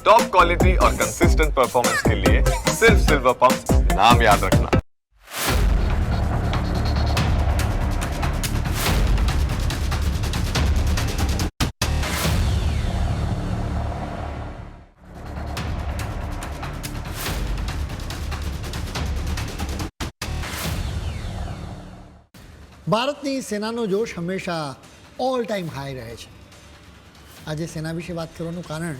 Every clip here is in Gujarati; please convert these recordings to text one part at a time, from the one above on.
टॉप क्वालिटी और कंसिस्टेंट परफॉर्मेंस के लिए सिर्फ सिल्वर पंप नाम याद रखना ભારતની સેનાનો જોશ હંમેશા ઓલ ટાઈમ હાઈ રહે છે આજે સેના વિશે વાત કરવાનું કારણ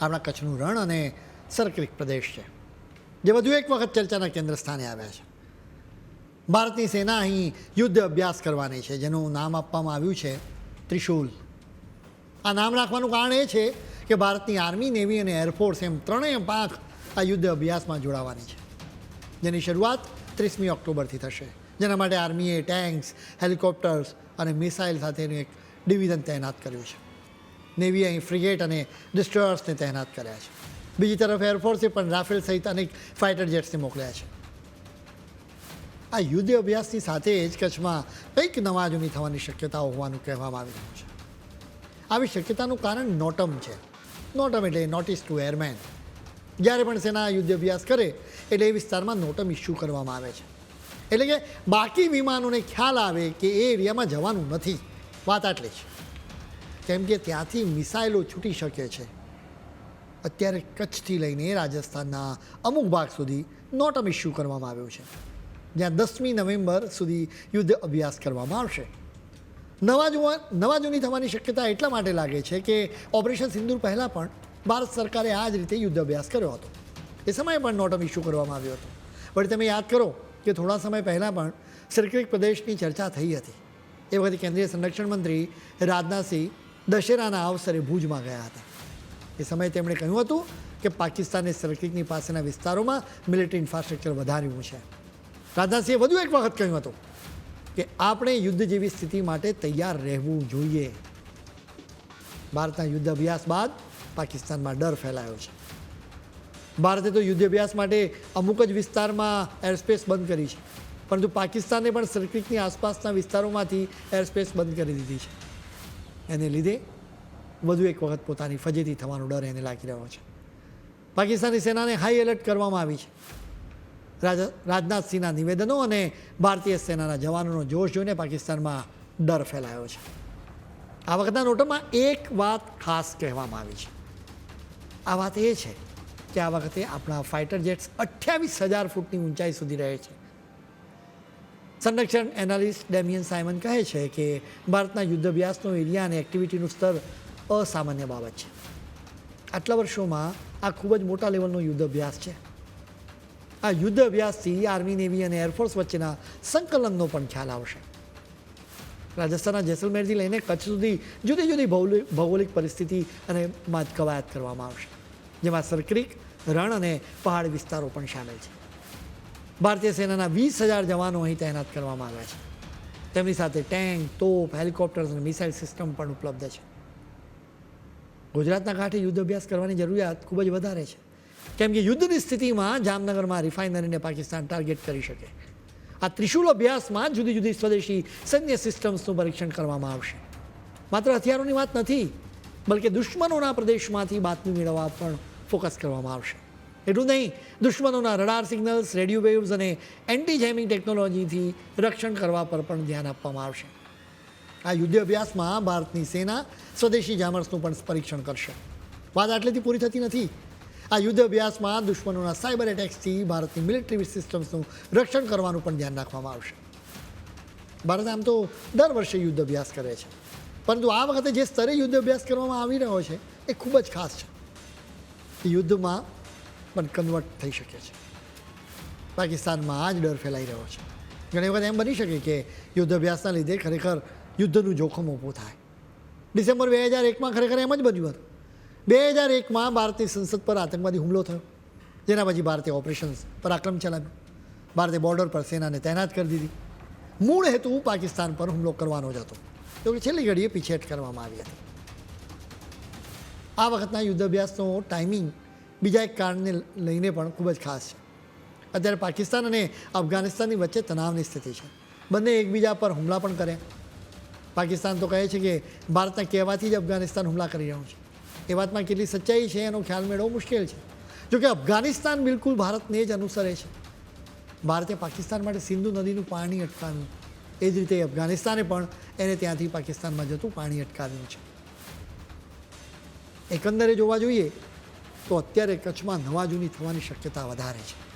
આપણા કચ્છનું રણ અને સર્કલિક પ્રદેશ છે. જે વધુ એક વખત ચર્ચાના કેન્દ્ર સ્થાને આવ્યા છે. ભારતની સેના અહીં યુદ્ધ અભ્યાસ કરવાની છે, જેનું નામ આપવામાં આવ્યું છે ત્રિશુલ. આ નામ રાખવાનું કારણ એ છે કે ભારતની આર્મી, નેવી અને એરફોર્સ એમ ત્રણેય પાંખ આ યુદ્ધ અભ્યાસમાં જોડાવાની છે. જેની શરૂઆત ત્રીસમી ઓક્ટોબરથી થશે. જેના માટે આર્મીએ ટેન્ક્સ, હેલિકોપ્ટર્સ અને મિસાઇલ સાથેનું એક ડિવિઝન તૈનાત કર્યું છે. નેવીએ અહીં ફ્રિગેટ અને ડિસ્ટ્રોયર્સને તૈનાત કર્યા છે. બીજી તરફ એરફોર્સે પણ રાફેલ સહિત અનેક ફાઇટર જેટ્સને મોકલ્યા છે. આ યુદ્ધ અભ્યાસની સાથે જ કચ્છમાં કંઈક નવા જૂની થવાની શક્યતાઓ હોવાનું કહેવામાં આવી રહ્યું છે. આવી શક્યતાનું કારણ નોટમ છે. નોટમ એટલે નોટિસ ટુ એરમેન જ્યારે પણ સેના યુદ્ધ અભ્યાસ કરે, એટલે એ વિસ્તારમાં નોટમ ઇસ્યુ કરવામાં આવે છે. એટલે કે બાકી વિમાનોને ખ્યાલ આવે કે એ એરિયામાં જવાનું નથી. વાત આટલી છે કેમ કે ત્યાંથી મિસાઇલો છૂટી શકે છે. અત્યારે કચ્છથી લઈને રાજસ્થાનના અમુક ભાગ સુધી નોટમ ઇસ્યુ કરવામાં આવ્યું છે. જ્યાં દસમી નવેમ્બર સુધી યુદ્ધ અભ્યાસ કરવામાં આવશે. નવા જુવા, નવા જૂની થવાની શક્યતા એટલા માટે લાગે છે કે ઓપરેશન સિંદૂર પહેલાં પણ ભારત સરકારે આ જ રીતે યુદ્ધ અભ્યાસ કર્યો હતો. એ સમયે પણ નોટમ ઇસ્યુ કરવામાં આવ્યો હતો. વળી તમે યાદ કરો કે થોડા સમય પહેલાં પણ સર્કિટ પ્રદેશની ચર્ચા થઈ હતી. એ વખતે કેન્દ્રીય સંરક્ષણ મંત્રી રાજનાથસિંહ દશેરાના અવસરે ભુજમાં ગયા હતા. એ સમયે તેમણે કહ્યું હતું કે પાકિસ્તાને સર્કિટની પાસેના વિસ્તારોમાં મિલિટરી ઇન્ફ્રાસ્ટ્રક્ચર વધાર્યું છે. રાજનાથસિંહે વધુ એક વખત કહ્યું હતું કે આપણે યુદ્ધ જેવી સ્થિતિ માટે તૈયાર રહેવું જોઈએ. ભારતના યુદ્ધ અભ્યાસ બાદ પાકિસ્તાનમાં ડર ફેલાયો છે. ભારતે તો યુદ્ધ અભ્યાસ માટે અમુક જ વિસ્તારમાં એરસ્પેસ બંધ કરી છે. પરંતુ પાકિસ્તાને પણ સર્કિટની આસપાસના વિસ્તારોમાંથી એરસ્પેસ બંધ કરી દીધી છે. એને લીધે વધુ એક વખત પોતાની ફજેતી થવાનો ડર એને લાગી રહ્યો છે. પાકિસ્તાની સેનાને હાઈ એલર્ટ કરવામાં આવી છે. રાજ- રાજનાથસિંહના નિવેદનો અને ભારતીય સેનાના જવાનોનો જોશ જોઈને પાકિસ્તાનમાં ડર ફેલાયો છે. આ વખતના નોટમાં એક વાત ખાસ કહેવામાં આવી છે. આ વાત એ છે કે આ વખતે આપણા ફાઇટર જેટ્સ અઠ્યાવીસ હજાર ફૂટની ઊંચાઈ સુધી રહે છે. સંરક્ષણ એનાલિસ્ટ ડેમિયન સાયમન કહે છે કે ભારતના યુદ્ધ અભ્યાસનો એરિયા અને એક્ટિવિટીનું સ્તર અસામાન્ય બાબત છે. આટલા વર્ષોમાં આ ખૂબ જ મોટા લેવલનો યુદ્ધ અભ્યાસ છે. આ યુદ્ધ અભ્યાસથી આર્મી, નેવી અને એરફોર્સ વચ્ચેના સંકલનનો પણ ખ્યાલ આવશે. રાજસ્થાનના જેસલમેરથી લઈને કચ્છ સુધી જુદી જુદી ભૌગોલિક પરિસ્થિતિ અને કવાયત કરવામાં આવશે, જેમાં સરક્રિક રણ અને પહાડ વિસ્તારો પણ સામેલ છે. ભારતીય સેનાના વીસ હજાર જવાનો અહીં તૈનાત કરવામાં આવ્યા છે. તેમની સાથે ટેન્ક, તોપ, હેલિકોપ્ટર્સ અને મિસાઇલ સિસ્ટમ પણ ઉપલબ્ધ છે. ગુજરાતના કાંઠે યુદ્ધ અભ્યાસ કરવાની જરૂરિયાત ખૂબ જ વધારે છે. કેમ કે યુદ્ધની સ્થિતિમાં જામનગરમાં રિફાઇનરીને પાકિસ્તાન ટાર્ગેટ કરી શકે. આ ત્રિશુલ અભ્યાસમાં જુદી જુદી સ્વદેશી સૈન્ય સિસ્ટમ્સનું પરીક્ષણ કરવામાં આવશે. માત્ર હથિયારોની વાત નથી, બલકે દુશ્મનોના પ્રદેશમાંથી બાતમી મેળવવા પણ ફોકસ કરવામાં આવશે. એટલું નહીં, દુશ્મનોના રડાર સિગ્નલ્સ રેડિયો વેવ્સ અને એન્ટી જેમિંગ ટેકનોલોજીથી રક્ષણ કરવા પર પણ ધ્યાન આપવામાં આવશે. આ યુદ્ધ અભ્યાસમાં ભારતની સેના સ્વદેશી જામર્સનું પણ પરીક્ષણ કરશે. વાત આટલેથી પૂરી થતી નથી. આ યુદ્ધ અભ્યાસમાં દુશ્મનોના સાયબર એટેક્સથી ભારતની મિલિટરી સિસ્ટમ્સનું રક્ષણ કરવાનું પણ ધ્યાન રાખવામાં આવશે. ભારત આમ તો દર વર્ષે યુદ્ધ અભ્યાસ કરે છે. પરંતુ આ વખતે જે સ્તરે યુદ્ધ અભ્યાસ કરવામાં આવી રહ્યો છે, એ ખૂબ જ ખાસ છે. યુદ્ધમાં પણ કન્વર્ટ થઈ શકે છે. પાકિસ્તાનમાં આ જ ડર ફેલાઈ રહ્યો છે. ઘણી વખત એમ બની શકે કે યુદ્ધ અભ્યાસના લીધે ખરેખર યુદ્ધનું જોખમ ઊભું થાય. ડિસેમ્બર બે હજાર એકમાં ખરેખર એમ જ બન્યું હતું. બે હજાર એકમાં ભારતીય સંસદ પર આતંકવાદી હુમલો થયો. જેના પછી ભારતે ઓપરેશન પરાક્રમ ચલાવ્યું. ભારતે બોર્ડર પર સેનાને તૈનાત કરી દીધી. મૂળ હેતુ પાકિસ્તાન પર હુમલો કરવાનો જ હતો. તો કે છેલ્લી ઘડીએ પીછેટ કરવામાં આવી હતી. આ વખતના યુદ્ધ અભ્યાસનો ટાઈમિંગ બીજા એક કારણને લઈને પણ ખૂબ જ ખાસ છે. અત્યારે પાકિસ્તાન અને અફઘાનિસ્તાનની વચ્ચે તણાવની સ્થિતિ છે. બંને એકબીજા પર હુમલા પણ કર્યા પાકિસ્તાન તો કહે છે કે ભારતના કહેવાથી જ અફઘાનિસ્તાન હુમલા કરી રહ્યું છે. એ વાતમાં કેટલી સચ્ચાઈ છે એનો ખ્યાલ મેળવવો મુશ્કેલ છે. જોકે અફઘાનિસ્તાન બિલકુલ ભારતને જ અનુસરે છે. ભારતે પાકિસ્તાન માટે સિંધુ નદીનું પાણી અટકાવ્યું. એ જ રીતે અફઘાનિસ્તાને પણ એને ત્યાંથી પાકિસ્તાનમાં જતું પાણી અટકાવ્યું છે. એકંદરે જોવા જોઈએ તો અત્યારે કચ્છમાં નવા જૂની થવાની શક્યતા વધારે છે.